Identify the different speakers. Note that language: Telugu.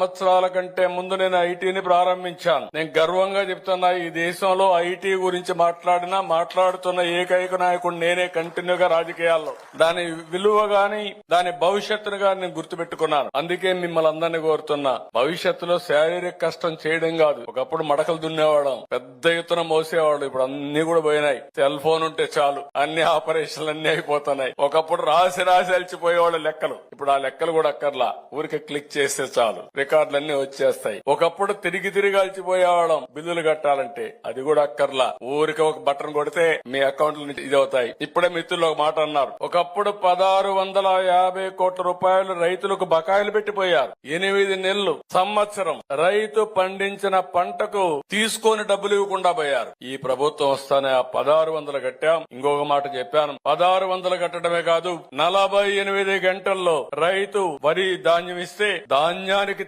Speaker 1: సంవత్సరాల కంటే ముందు నేను ఐటీని ప్రారంభించాను. నేను గర్వంగా చెప్తున్నా ఈ దేశంలో ఐటీ గురించి మాట్లాడినా మాట్లాడుతున్న ఏకైక నాయకుడు నేనే కంటిన్యూగా రాజకీయాల్లో. దాని విలువ గాని దాని భవిష్యత్తును గాని నేను గుర్తుపెట్టుకున్నాను. అందుకే మిమ్మల్ని అందరినీ కోరుతున్నా భవిష్యత్తులో శారీరక కష్టం చేయడం కాదు. ఒకప్పుడు మడకలు దున్నేవాళ్ళం పెద్ద ఎత్తున మోసేవాళ్ళు ఇప్పుడు అన్ని కూడా పోయినాయి. సెల్ ఫోన్ ఉంటే చాలు అన్ని ఆపరేషన్లు అన్ని అయిపోతున్నాయి. ఒకప్పుడు రాసి రాసి అలిచిపోయేవాళ్ళు లెక్కలు. ఇప్పుడు ఆ లెక్కలు కూడా అక్కర్లా ఊరికే క్లిక్ చేస్తే చాలు. రికార్డులన్నీ వచ్చేస్తాయి. ఒకప్పుడు తిరిగి తిరిగి అలిచిపోయేవాళ్ళం బిల్లులు కట్టాలంటే అది కూడా అక్కర్లా. ఊరికి ఒక బటన్ కొడితే మీ అకౌంట్లు నుంచి ఇది అవుతాయి ఇప్పుడే మిత్రులు ఒక మాట అన్నారు. ఒకప్పుడు పదహారు వందల యాభై కోట్ల రూపాయలు రైతులకు బకాయిలు పెట్టిపోయారు. ఎనిమిది నెలలు సంవత్సరం రైతు పండించిన పంటకు తీసుకొని డబ్బులు ఇవ్వకుండా పోయారు. ఈ ప్రభుత్వం వస్తానే ఆ పదహారు వందలు కట్టాం. ఇంకొక మాట చెప్పాను. పదహారు వందలు కట్టడమే కాదు నలభై ఎనిమిది గంటల్లో రైతు వరి ధాన్యం ఇస్తే ధాన్యానికి